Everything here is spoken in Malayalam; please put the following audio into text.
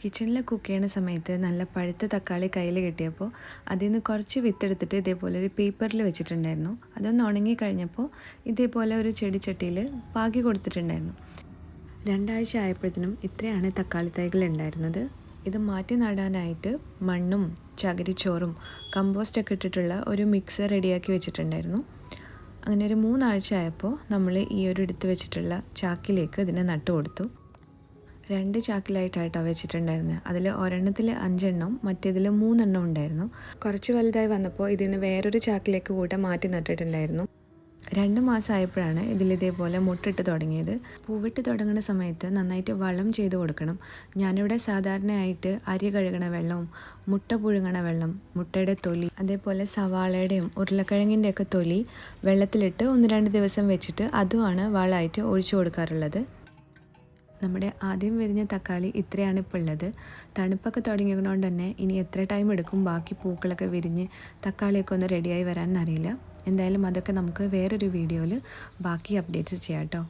കിച്ചണിൽ കുക്ക് ചെയ്യുന്ന സമയത്ത് നല്ല പഴുത്ത തക്കാളി കയ്യിൽ കിട്ടിയപ്പോൾ അതിൽ നിന്ന് കുറച്ച് വിത്തെടുത്തിട്ട് ഇതേപോലെ ഒരു പേപ്പറിൽ വെച്ചിട്ടുണ്ടായിരുന്നു. അതൊന്ന് ഉണങ്ങി കഴിഞ്ഞപ്പോൾ ഇതേപോലെ ഒരു ചെടിച്ചട്ടിയിൽ പാകി കൊടുത്തിട്ടുണ്ടായിരുന്നു. രണ്ടാഴ്ച ആയപ്പോഴത്തേനും ഇത്രയാണ് തക്കാളി തൈകൾ ഉണ്ടായിരുന്നത്. ഇത് മാറ്റി നടാനായിട്ട് മണ്ണും ചകിരിച്ചോറും കമ്പോസ്റ്റൊക്കെ ഇട്ടിട്ടുള്ള ഒരു മിക്സർ റെഡിയാക്കി വെച്ചിട്ടുണ്ടായിരുന്നു. അങ്ങനെ ഒരു മൂന്നാഴ്ച ആയപ്പോൾ നമ്മൾ ഈ ഒരു എടുത്ത് വെച്ചിട്ടുള്ള ചാക്കിലേക്ക് ഇതിനെ നട്ടു കൊടുത്തു രണ്ട് ചാക്കിലായിട്ടായിട്ടാണ് വെച്ചിട്ടുണ്ടായിരുന്നത് അതിൽ ഒരെണ്ണത്തിൽ അഞ്ചെണ്ണം മറ്റേതിൽ മൂന്നെണ്ണം ഉണ്ടായിരുന്നു. കുറച്ച് വലുതായി വന്നപ്പോൾ ഇതിൽ നിന്ന് വേറൊരു ചാക്കിലേക്ക് കൂട്ടാൻ മാറ്റി നട്ടിട്ടുണ്ടായിരുന്നു. രണ്ട് മാസമായപ്പോഴാണ് ഇതിൽ ഇതേപോലെ മുട്ടിട്ട് തുടങ്ങിയത്. പൂവിട്ട് തുടങ്ങുന്ന സമയത്ത് നന്നായിട്ട് വളം ചെയ്ത് കൊടുക്കണം. ഞാനിവിടെ സാധാരണയായിട്ട് അരി കഴുകണ വെള്ളവും മുട്ട പുഴുങ്ങണ വെള്ളം മുട്ടയുടെ തൊലി അതേപോലെ സവാളയുടെയും ഉരുളക്കിഴങ്ങിന്റെയൊക്കെ തൊലി വെള്ളത്തിലിട്ട് ഒന്ന് രണ്ട് ദിവസം വെച്ചിട്ട് അതുമാണ് വളമായിട്ട് ഒഴിച്ചു കൊടുക്കാറുള്ളത്. നമ്മുടെ ആദ്യം വിരിഞ്ഞ തക്കാളി ഇത്രയാണ് ഇപ്പോൾ ഉള്ളത്. തണുപ്പൊക്കെ തുടങ്ങിയതുകൊണ്ട് തന്നെ ഇനി എത്ര ടൈം എടുക്കും ബാക്കി പൂക്കളൊക്കെ വിരിഞ്ഞ് തക്കാളിയൊക്കെ ഒന്ന് റെഡിയായി വരാൻ അറിയില്ല. എന്തായാലും അതൊക്കെ നമുക്ക് വേറൊരു വീഡിയോയിൽ ബാക്കി അപ്ഡേറ്റ്സ് ചെയ്യാം കേട്ടോ.